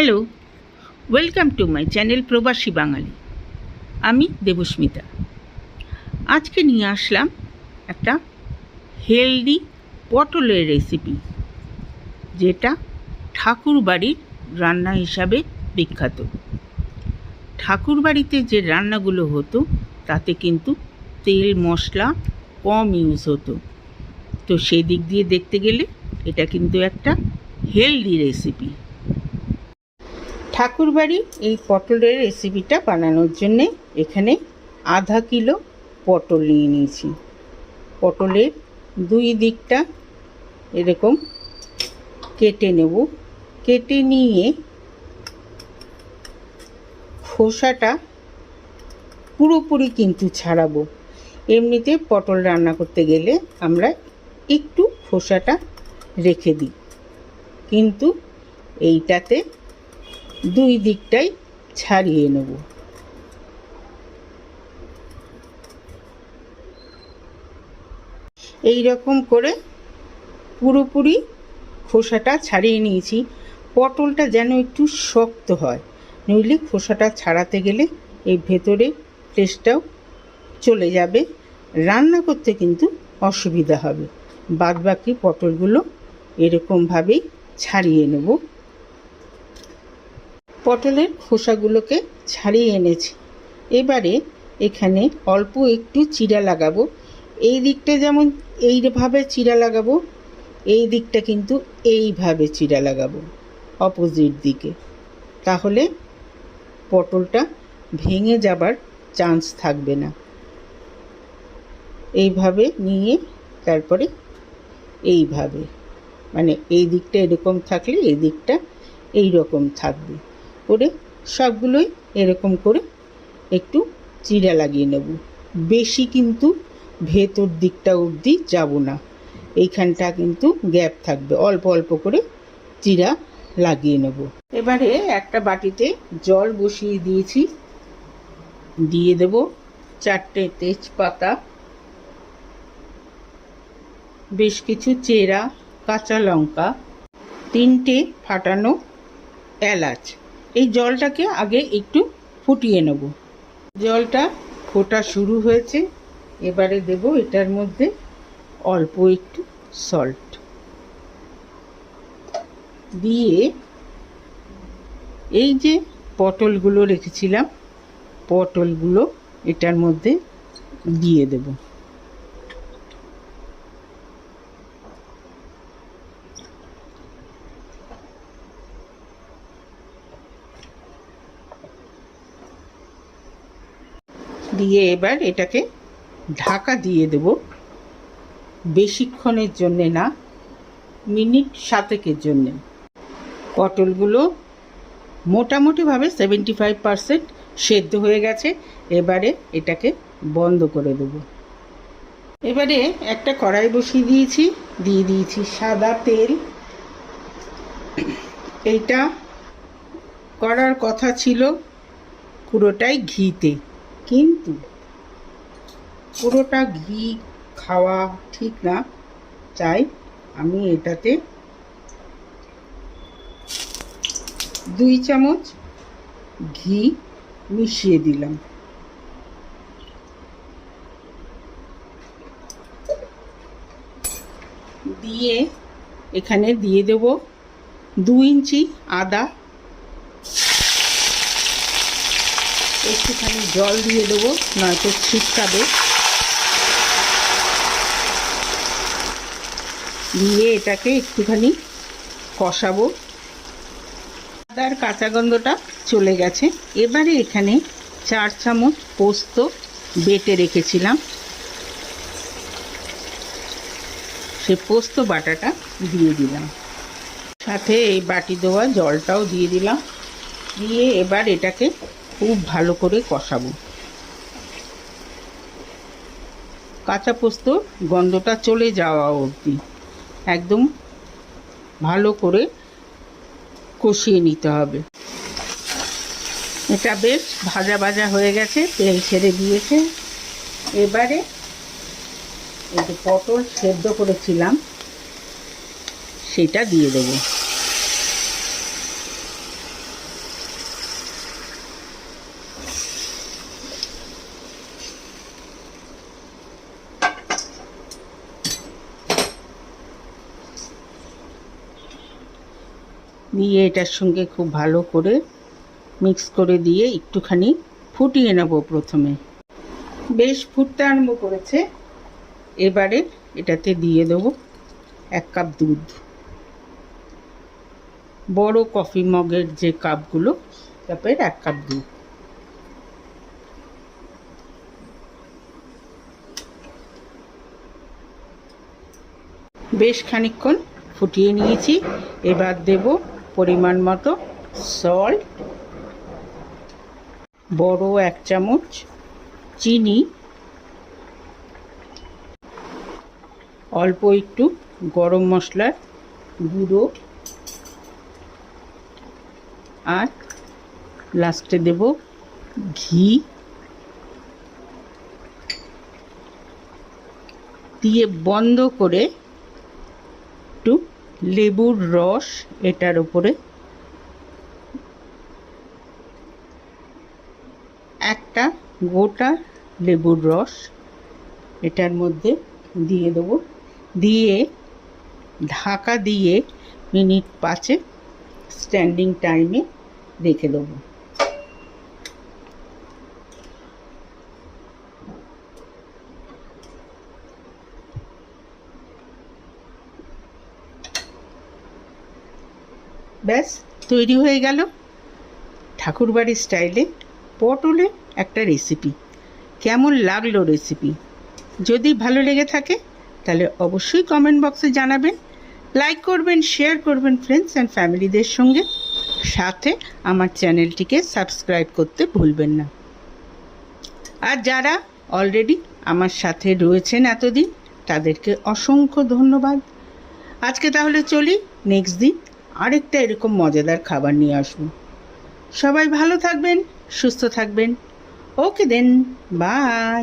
Hello, welcome to my channel প্রবাসী বাঙালি। আমি দেবস্মিতা। আজকে নিয়ে আসলাম একটা হেলদি পটলের রেসিপি, যেটা ঠাকুর বাড়ির রান্না হিসাবে বিখ্যাত। ঠাকুর বাড়িতে যে রান্নাগুলো হতো, তাতে কিন্তু তেল, মশলা কম ইউজ হতো। তো সেই দিক দিয়ে দেখতে গেলে এটা কিন্তু একটা হেলদি রেসিপি। ঠাকুরবাড়ি এই পটলের রেসিপিটা বানানোর জন্যে এখানে আধা কিলো পটল নিয়ে নিয়েছি। পটলের দুই দিকটা এরকম কেটে নেব। কেটে নিয়ে খোসাটা পুরোপুরি কিন্তু ছাড়াবো। এমনিতে পটল রান্না করতে গেলে আমরা একটু খোসাটা রেখে দিই। কিন্তু এইটাতে দুই দিকটাই ছাড়িয়ে নেব। এই রকম করে পুরোপুরি খোসাটা ছাড়িয়ে নিয়েছি। পটলটা যেন একটু শক্ত হয়, নইলে খোসাটা ছাড়াতে গেলে এই ভেতরে টেস্টটাও চলে যাবে। রান্না করতে কিন্তু অসুবিধা হবে। বাদবাকি পটলগুলো এরকমভাবেই ছাড়িয়ে নেব। পটলের খোসাগুলোকে ছাড়িয়ে এনেছি। এবারে এখানে অল্প একটু চিরা লাগাবো। এই দিকটা যেমন এইভাবে চিরা লাগাবো, এই দিকটা কিন্তু এইভাবে চিরা লাগাবো, অপোজিট দিকে। তাহলে পটলটা ভেঙে যাবার চান্স থাকবে না। এইভাবে নিয়ে তারপরে এইভাবে মানে এই দিকটা এরকম থাকলে এই দিকটা এই রকম থাকবে। করে সবগুলোই এরকম করে একটু চিরা লাগিয়ে নেব। বেশি কিন্তু ভেতর দিকটা অবধি যাব না। এইখানটা কিন্তু গ্যাপ থাকবে। অল্প অল্প করে চিরা লাগিয়ে নেব। এবারে একটা বাটিতে জল বসিয়ে দিয়েছি। দিয়ে দেব চারটে তেজপাতা, বেশ কিছু চেরা, কাঁচা লঙ্কা, তিনটে ফাটানো এলাচ। এই জলটাকে আগে একটু ফুটিয়ে নেব। জলটা ফোটা শুরু হয়েছে। এবারে দেব এটার মধ্যে অল্প একটু সল্ট দিয়ে এই যে পটলগুলো রেখেছিলাম, পটলগুলো এটার মধ্যে দিয়ে দেব। দিয়ে এবার এটাকে ঢাকা দিয়ে দেব। বেশিক্ষণের জন্যে না, মিনিট সাতেকের জন্যে। পটলগুলো মোটামুটিভাবে সেভেন্টি ফাইভ পারসেন্ট সেদ্ধ হয়ে গেছে। এবারে এটাকে বন্ধ করে দেব। এবারে একটা কড়াই বসিয়ে দিয়েছি। দিয়ে দিয়েছি সাদা তেল। এইটা করার কথা ছিল পুরোটাই ঘিতে। কিন্তু পুরোটা ঘি খাওয়া ঠিক না, তাই আমি এটাতে দুই চামচ ঘি মিশিয়ে দিলাম। দিয়ে এখানে দিয়ে দেব দু ইঞ্চি আদা একটুখানি জল দিয়ে দেবো, নয়তো ছিটকাবে। দিয়ে এটাকে একটুখানি কষাবো। আদার কাঁচা গন্ধটা চলে গেছে। এবারে এখানে চার চামচ পোস্ত বেটে রেখেছিলাম। সে পোস্ত বাটাটা দিয়ে দিলাম। সাথে এই বাটি দেওয়া জলটাও দিয়ে দিলাম। দিয়ে এবার এটাকে খুব ভালো করে কষাবো। কাঁচা পোস্ত গন্ধটা চলে যাওয়া অবধি একদম ভালো করে কষিয়ে নিতে হবে। এটা বেশ ভাজা ভাজা হয়ে গেছে, তেল ছেড়ে দিয়েছে। এবারে যে পটল সেদ্ধ করেছিলাম, সেটা দিয়ে দেবো। দিয়ে এটার সঙ্গে খুব ভালো করে মিক্স করে দিয়ে একটুখানি ফুটিয়ে নেব প্রথমে। বেশ ফুটতে আরম্ভ করেছে। এবারে এটাতে দিয়ে দেবো এক কাপ দুধ। বড় কফি মগের যে কাপগুলো কাপের এক কাপ দুধ। বেশ খানিকক্ষণ ফুটিয়ে নিয়েছি। এবার দেব পরিমাণ মতো সল্ট বড় এক চামচ চিনি, অল্প একটু গরম মশলার গুঁড়ো, আর লাস্টে দেব ঘি। দিয়ে বন্ধ করে একটু লেবুর রস এটার উপরে। একটা গোটা লেবুর রস এটার মধ্যে দিয়ে দেবো। দিয়ে ঢাকা দিয়ে মিনিট পাঁচে স্ট্যান্ডিং টাইমে রেখে দেবো। ব্যাস, তৈরি হয়ে গেল ঠাকুরবাড়ির স্টাইলে পটলে একটা রেসিপি কেমন লাগল রেসিপি যদি ভালো লেগে থাকে, তাহলে অবশ্যই কমেন্ট বক্সে জানাবেন। লাইক করবেন শেয়ার করবেন ফ্রেন্ডস অ্যান্ড ফ্যামিলিদের সঙ্গে। সাথে আমার চ্যানেলটিকে সাবস্ক্রাইব করতে ভুলবেন না। আর যারা অলরেডি আমার সাথে রয়েছেন এতদিন, তাদেরকে অসংখ্য ধন্যবাদ। আজকে তাহলে চলি নেক্সট দিন আরেকটা এরকম মজাদার খাবার নিয়ে আসব। সবাই ভালো থাকবেন সুস্থ থাকবেন। Okay then bye.